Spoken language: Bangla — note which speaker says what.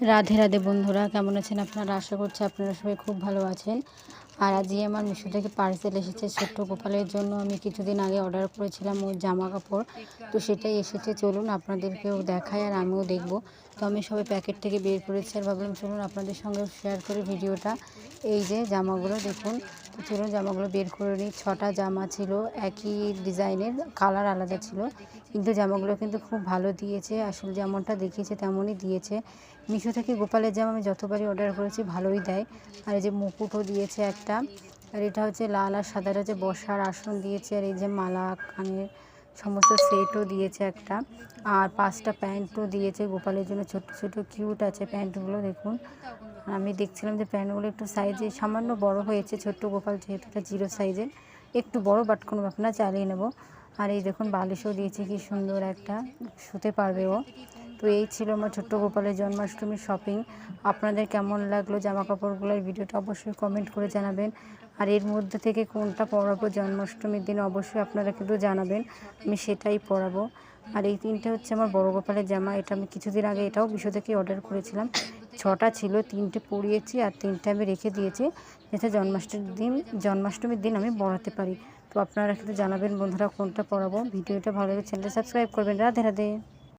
Speaker 1: রাধে রাধে বন্ধুরা কেমন আছেন আপনারা? আশা করছি আপনারা সবাই খুব ভালো আছেন। আর আজকে আমার মিশো থেকে পার্সেল এসেছে ছোট্ট গোপালের জন্য। আমি কিছুদিন আগে অর্ডার করেছিলাম ওর জামা কাপড় তো সেটাই এসেছে। চলুন আপনাদেরকেও দেখায় আর আমিও দেখব। তো আমি সবাই প্যাকেট থেকে বের করেছি আর ভাবলাম চলুন আপনাদের সঙ্গে শেয়ার করি ভিডিওটা। এই যে জামাগুলো দেখুন। তো চলুন জামাগুলো বের করে নিই। ছটা জামা ছিল, একই ডিজাইনের কালার আলাদা ছিল। কিন্তু জামাগুলো কিন্তু খুব ভালো দিয়েছে। আসলে যেমনটা দেখিয়েছে তেমনই দিয়েছে। মিশো থেকে গোপালের জামা আমি যতবারই অর্ডার করেছি ভালোই দেয়। আর এই যে মুকুটও দিয়েছে একটা। আর এটা হচ্ছে লাল আর সাদার হচ্ছে বসার আসন দিয়েছে, আর এই যে মালা কানের সমস্ত সেটও দিয়েছে একটা। আর পাঁচটা প্যান্টও দিয়েছে, গোপালের জন্য ছোট ছোট কিউট আছে প্যান্টগুলো, দেখুন। আমি দেখছিলাম যে প্যান্টগুলো একটু সাইজে সামান্য বড় হয়েছে, ছোট্ট গোপাল যেহেতু এটা জিরো সাইজের একটু বড় বাট কোনো ব্যাপার না, চালিয়ে নেব। আর এই দেখুন বালিশও দিয়েছে, কি সুন্দর একটা, শুতে পারবে ও। তো এই ছিল আমার ছোট্ট গোপালের জন্মাষ্টমীর শপিং আপনাদের কেমন লাগল জামা কাপড়গুলোর ভিডিওটা অবশ্যই কমেন্ট করে জানাবেন। আর এর মধ্যে থেকে কোনটা পরাবো জন্মাষ্টমীর দিন অবশ্যই আপনারা কিন্তু জানাবেন, আমি সেটাই পরাবো। আর এই তিনটে হচ্ছে আমার বড় গোপালের জামা, এটা আমি কিছুদিন আগে এটাও মিশো থেকে অর্ডার করেছিলাম। ছটা ছিল, তিনটে পরিয়েছি আর তিনটে আমি রেখে দিয়েছি যাতে জন্মাষ্টমীর দিন জন্মাষ্টমীর দিন আমি পরাতে পারি। তো আপনারা কিন্তু জানাবেন বন্ধুরা কোনটা পরাবো। ভিডিওটা ভালো লাগে চ্যানেলটা সাবস্ক্রাইব করবেন। রাধে রাধে।